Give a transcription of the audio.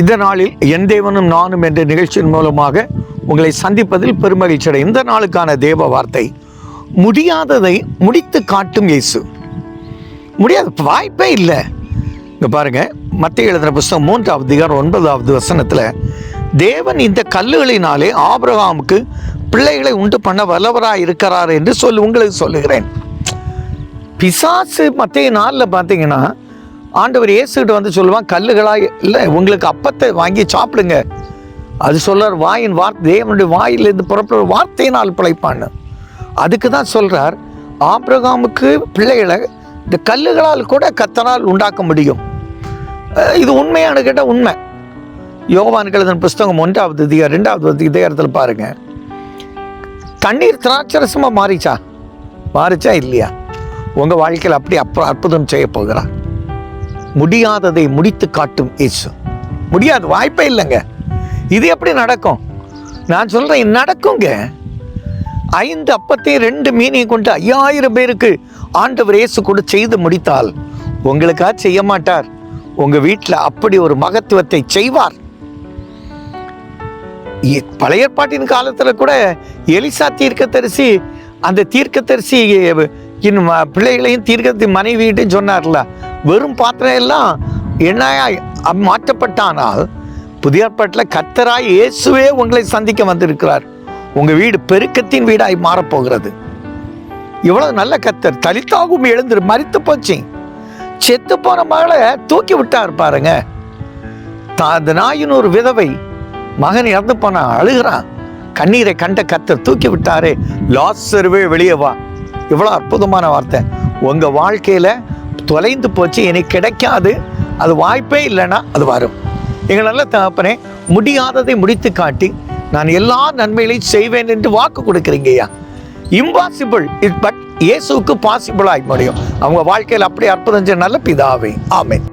இந்த நாளில் என் தேவனும் நானும் என்ற நிகழ்ச்சியின் மூலமாக உங்களை சந்திப்பதில் பெருமகிழ்ச்சி அடை இந்த நாளுக்கான தேவ வார்த்தை முடியாததை முடித்து காட்டும் இயேசு. முடியாத வாய்ப்பே இல்லை. இங்கே பாருங்க மத்திய எழுதின புஸ்தகம் மூன்றாவது அதிகாரம் ஒன்பதாவது வசனத்தில் தேவன் இந்த கல்லுகளினாலே ஆபிரகாமுக்கு பிள்ளைகளை உண்டு பண்ண வல்லவராக இருக்கிறார் என்று சொல்லி உங்களுக்கு சொல்லுகிறேன். பிசாசு மத்திய நாளில் பார்த்தீங்கன்னா ஆண்டவர் இயேசுகிட்ட வந்து சொல்லுவான் கல்லுகளாக இல்லை உங்களுக்கு அப்பத்தை வாங்கி சாப்பிடுங்க. அது சொல்றார் வாயின் வார்த்தை தேவனுடைய வாயிலிருந்து புறப்படுற வார்த்தையினால் பிழைப்பான்னு. அதுக்கு தான் சொல்றார் ஆப்ரகாமுக்கு பிள்ளைகளை இந்த கல்லுகளால் கூட கத்தனால் உண்டாக்க முடியும். இது உண்மையான கேட்டால் உண்மை. யோகவான் கழுதன் புஸ்தகம் ஒன்றாவது அதிகாரம் ரெண்டாவது அதிகாரத்தில் பாருங்க. தண்ணீர் திராட்சரசமாக மாறிச்சா? மாறிச்சா இல்லையா? உங்கள் வாழ்க்கையில் அப்படி அப்புறம் அற்புதம் செய்ய போகிறான் முடியாததை முடித்து காட்டும் இயேசு. முடியாது வாய்ப்பே இல்லைங்க. இது எப்படி நடக்கும்? நான் சொல்கிறேன் நடக்குங்க. ஐந்து அப்பத்தையும் ரெண்டு மீனையும் கொண்டு ஐயாயிரம் பேருக்கு ஆண்டவர் இயேசு கூட செய்து முடித்தால் உங்களுக்கா செய்ய மாட்டார்? உங்கள் வீட்டில் அப்படி ஒரு மகத்துவத்தை செய்வார். பழைய ஏற்பாட்டின் காலத்தில் கூட எலிசா தீர்க்கத்தரிசி அந்த தீர்க்கத்தரிசி இன்னும் பிள்ளைகளையும் தீர்க்க மனைவியிட்டும் சொன்னார்ல. வெறும் பாத்திரம் எல்லாம் எண்ணாய் மாற்றப்பட்டானால் புதிய ஏற்பாட்டில் கத்தராய் இயேசுவே உங்களை சந்திக்க வந்திருக்கிறார். உங்கள் வீடு பெருக்கத்தின் வீடாய் மாறப்போகிறது. இவ்வளவு நல்ல கத்தர் தலித்தாகும் எழுந்துரு மறித்து போச்சு. செத்து போன மகளை தூக்கி விட்டார் பாருங்க. தா- அந்த நாயின் ஒரு விதவை மகன் இறந்து போனா அழுகிறான். கண்ணீரை கண்ட கத்தர் தூக்கி விட்டாரே லாசருவே வெளியே வா. இவ்வளோ அற்புதமான வார்த்தை. உங்கள் வாழ்க்கையில் தொலைந்து போச்சு. எனக்கு கிடைக்காது. அது வாய்ப்பே இல்லைன்னா அது வரும். எங்கள் நல்ல தகப்பனே முடியாததை முடித்து காட்டி நான் எல்லா நன்மைகளையும் செய்வேன் என்று வாக்கு கொடுக்குறீங்கய்யா இம்பாசிபிள் இட் பட் இயேசுவுக்கு பாசிபிள் முடியும். அவங்க வாழ்க்கையில் அப்படி அற்புதம் செய்ய நல்ல பிதாவே. ஆமேன்.